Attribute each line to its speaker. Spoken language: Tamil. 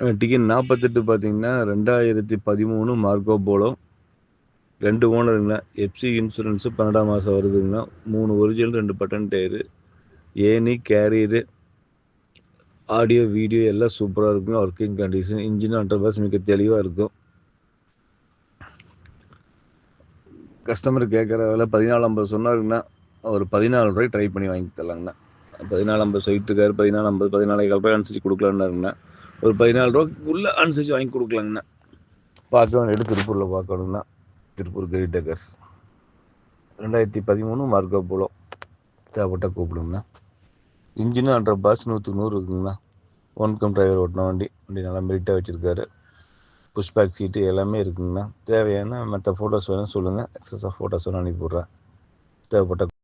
Speaker 1: டிக்கெட் நாற்பத்தெட்டு பார்த்தீங்கன்னா ரெண்டாயிரத்தி பதிமூணு மார்க்கோ போலோ. ரெண்டு ஓனருங்கண்ணா எஃப்சி இன்சூரன்ஸு பன்னெண்டாம் மாதம் வருதுங்கண்ணா மூணு ஒரிஜினல் ரெண்டு பட்டன் டயரு ஏனி கேரியரு ஆடியோ வீடியோ எல்லாம் சூப்பராக இருக்குங்க. Working condition engine hundred percent மிக தெளிவாக இருக்கும். கஸ்டமர் கேட்குற வேலை பதினாலு ஐம்பது சொன்னாருங்கன்னா ஒரு பதினாலு ரூபாய் ட்ரை பண்ணி வாங்கி தரலாங்கண்ணா பதினாலு ஐம்பது சொல்லிட்டு இருக்காரு. பதினாலு ஐம்பது பதினாலு ரூபாய் அனுசரிச்சு கொடுக்கலான்னாருங்கண்ணா ஒரு பதினாலு ரூபாய்க்குள்ளே அனுசரிச்சு வாங்கி கொடுக்கலாங்கண்ணா. பார்க்க எடுத்து திருப்பூரில் பார்க்கணுங்கண்ணா திருப்பூர் கிரி டேக்கர்ஸ். ரெண்டாயிரத்தி பதிமூணு மார்க்கோ போலோ. தேவைப்பட்ட கூப்பிடுங்கண்ணா. இன்ஜினும் ஹண்ட்ரட் பாஸ் நூற்றுக்கு நூறு இருக்குங்கண்ணா. ஒன் கம் டிரைவர் ஓட்டின வண்டி. வண்டி நல்லா மெரிட்டாக வச்சுருக்காரு. புஷ் பேக் சீட்டு எல்லாமே இருக்குங்கண்ணா. தேவையான மற்ற ஃபோட்டோஸ் வேணும் சொல்லுங்கள் எக்ஸஸ் ஆஃப் ஃபோட்டோஸ் வேணும் அனுப்பி விட்றேன். தேவைப்பட்ட